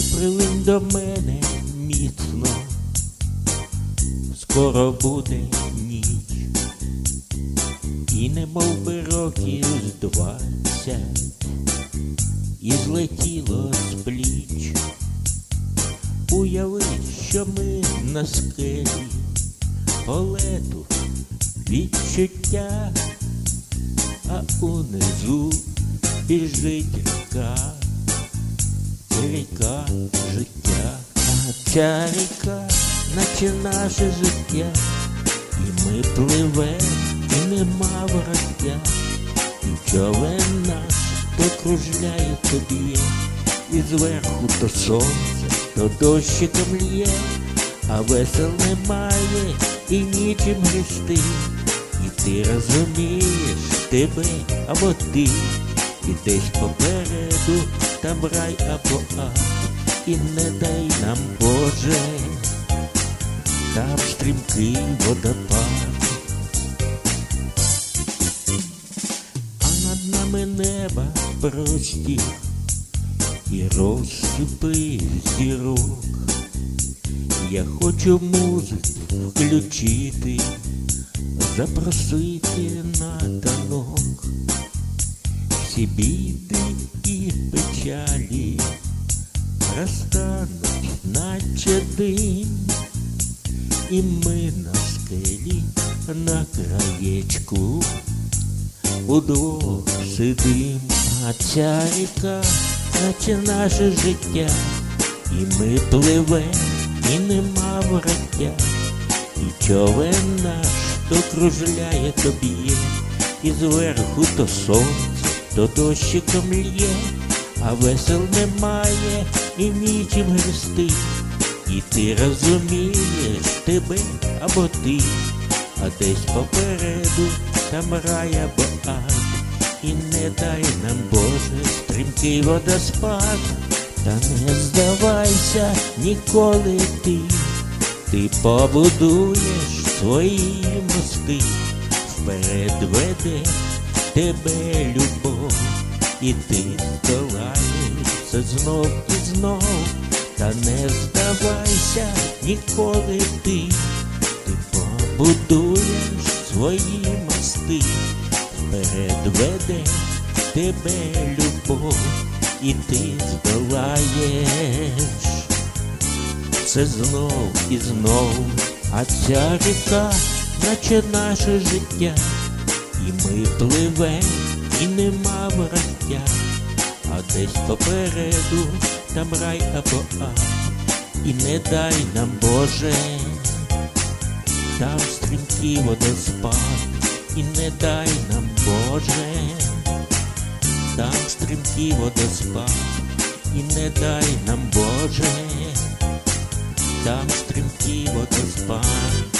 прилинь до мене міцно, скоро буде ніч, і не мов би років з двадцять, і злетіло з пліч. Уяви, що ми на скелі, полету відчуття, а унизу біжить ріка, ріка життя, а ця ріка, наче наше життя, і ми пливем, і нема вороття, і човен наш то кружляє тобі, і зверху то сонце, то дощиком лє, а весел немає і нічим грісти. І ти розумієш тебе або ти, і десь попереду там рай або ад, і не дай нам Боже, там стрімкий водопад. А над нами неба прості і розсипи зірок. Я хочу музику включити, запросити на танок. Всі біди і печалі розтануть, наче дим, і ми на скелі на краєчку удвох сидим, а ця ріка, наче наше життя, і ми пливем, і нема вороття, і човен наш то кружляє, то б'є, і зверху то сонце, то дощиком лє, а весел немає і нічим грести. І ти розумієш тебе або ти, а десь попереду там рай або ад, і не дай нам Боже стрімкий водоспад, та не здавайся ніколи ти, ти побудуєш свої мости, вперед веде тебе любов, і ти здолаєшся знов і знов, та не здавайся ніколи ти, ти побудуєш свої мости, вперед тебе любов, і ти здолаєш це знов і знов, а ця ріка, наче наше життя, і ми пливем, і нема вороття, а десь попереду там рай або ад, і не дай нам Боже, там стрімкий водоспад, і не дай нам Боже, там стрімкий водоспад, і не дай нам Боже, там стрімкий водоспад.